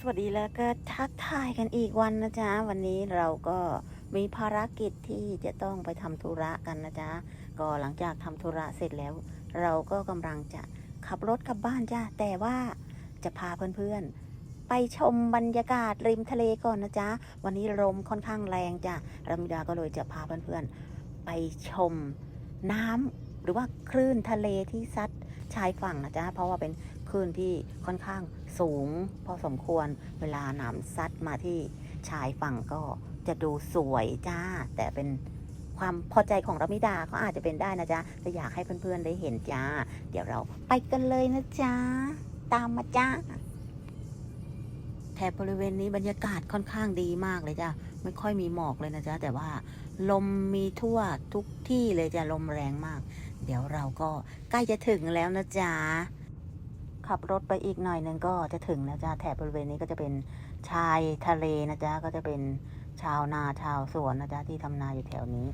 สวัสดีแล้วก็ทักทายกันอีกวันนะจ๊ะ วันนี้เราก็มีภารกิจที่จะต้องไปทำธุระกันนะจ๊ะ ก็หลังจากทำธุระเสร็จแล้ว เราก็กำลังจะขับรถกลับบ้านจ้ะ แต่ว่าจะพาเพื่อนๆ ไปชมบรรยากาศริมทะเลก่อนนะจ๊ะ วันนี้ลมค่อนข้างแรงจ้ะรามิดาก็เลยจะพาเพื่อนๆ ไปชมน้ำหรือว่าคลื่นทะเลที่ซัดชายฝั่งนะจ๊ะ เพราะว่าเป็น คลื่นที่ค่อนข้างสูง พอสมควรเวลาน้ำซัดมาที่ชายฝั่งก็จะดูสวยจ้า แต่เป็นความพอใจของรามิดาก็อาจจะเป็นได้นะจ๊ะแต่อยากให้เพื่อนๆได้เห็นจ้า เดี๋ยวเราไปกันเลยนะจ๊ะ ตามมาจ้าแถบบริเวณนี้บรรยากาศค่อนข้างดีมากเลยจ้ะไม่ค่อยมีหมอกเลยนะจ๊ะแต่ว่าลมมีทั่วทุกที่เลยจ้ะลมแรงมาก เดี๋ยวเราก็ใกล้จะถึงแล้วนะจ๊ะ ขับรถไปอีกหน่อยหนึงก็จะถึงแล้วจ้ะแถบบริเวณนี้ก็จะเป็นชายทะเลนะจ๊ะก็จะเป็นชาวนาชาวสวนนะจ๊ะที่ทำนาอยู่แถวนี้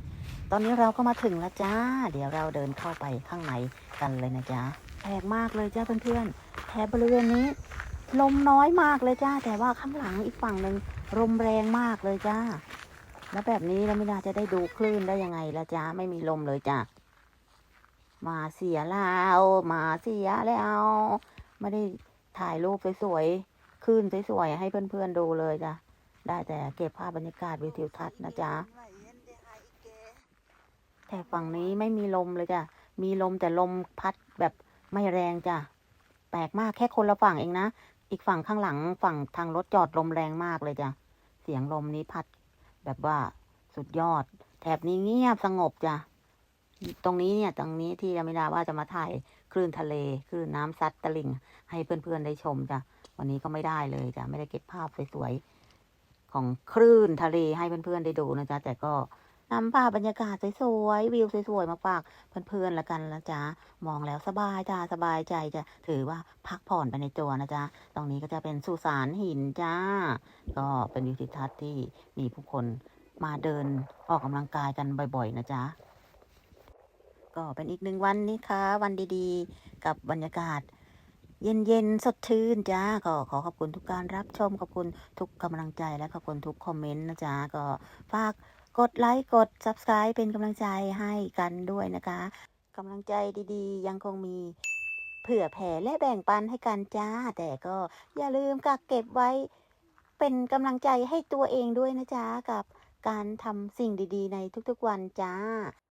ตอนนี้เราก็มาถึงแล้วจ้า เดี๋ยวเราเดินเข้าไปข้างในกันเลยนะจ๊ะแปลกมากเลยจ้าเพื่อนๆแถบบริเวณนี้ลมน้อยมากเลยจ้า แต่ว่าข้างหลังอีกฝั่งหนึ่งลมแรงมากเลยจ้า แล้วแบบนี้เราไม่น่าจะได้ดูคลื่นได้ยังไงละจ้าไม่มีลมเลยจ้ามาเสียแล้ว มาเสียแล้ว ไม่ได้ถ่ายรูปสวยๆคลื่นสวยๆให้เพื่อนๆดูเลยจ้ะ ได้แต่เก็บภาพบรรยากาศวิวทิวทัศน์นะจ๊ะ แต่ฝั่งนี้ไม่มีลมเลยจ้ะ มีลมแต่ลมพัดแบบไม่แรงจ้ะ แปลกมากแค่คนละฝั่งเองนะ อีกฝั่งข้างหลังฝั่งทางรถจอดลมแรงมากเลยจ้ะ เสียงลมนี้พัดแบบว่าสุดยอด แถบนี้เงียบสงบจ้ะ ตรงนี้เนี่ยตรงนี้ที่ยามิดาว่าจะมาถ่ายคลื่นทะเลคลื่นน้ำซัดตะลิ่ง ให้เพื่อนๆได้ชมจ้ะวันนี้ก็ไม่ได้เลยจ้ะไม่ได้เก็บภาพสวยๆของคลื่นทะเลให้เพื่อนๆได้ดูนะจ๊ะแต่ก็นำภาพบรรยากาศสวยๆวิวสวยๆมาฝากเพื่อนๆละกันนะจ๊ะมองแล้วสบายจ้าสบายใจจะถือว่าพักผ่อนไปในตัวนะจ๊ะตรงนี้ก็จะเป็นสุสานหินจ้า ก็เป็นวิวทิวทัศน์ที่มีผู้คนมาเดินออกกำลังกายกันบ่อยๆ นะจ๊ะ ก็เป็นอีกหนึ่งวันนี้ค่ะ วันดีๆ กับบรรยากาศ เย็นๆ สดชื่นจ้า ก็ขอขอบคุณทุกการรับชม ขอบคุณทุกกำลังใจและขอบคุณทุกคอมเมนต์นะจ๊ะ ก็ฝากกดไลค์กด Subscribe เป็นกำลังใจให้กันด้วยนะคะกำลังใจดีๆ ยังคงมีเผื่อแผ่และแบ่งปันให้กันจ้า แต่ก็อย่าลืมกักเก็บไว้เป็นกำลังใจให้ตัวเองด้วยนะจ๊ะ กับการทำสิ่งดีๆ ในทุกๆวันจ้า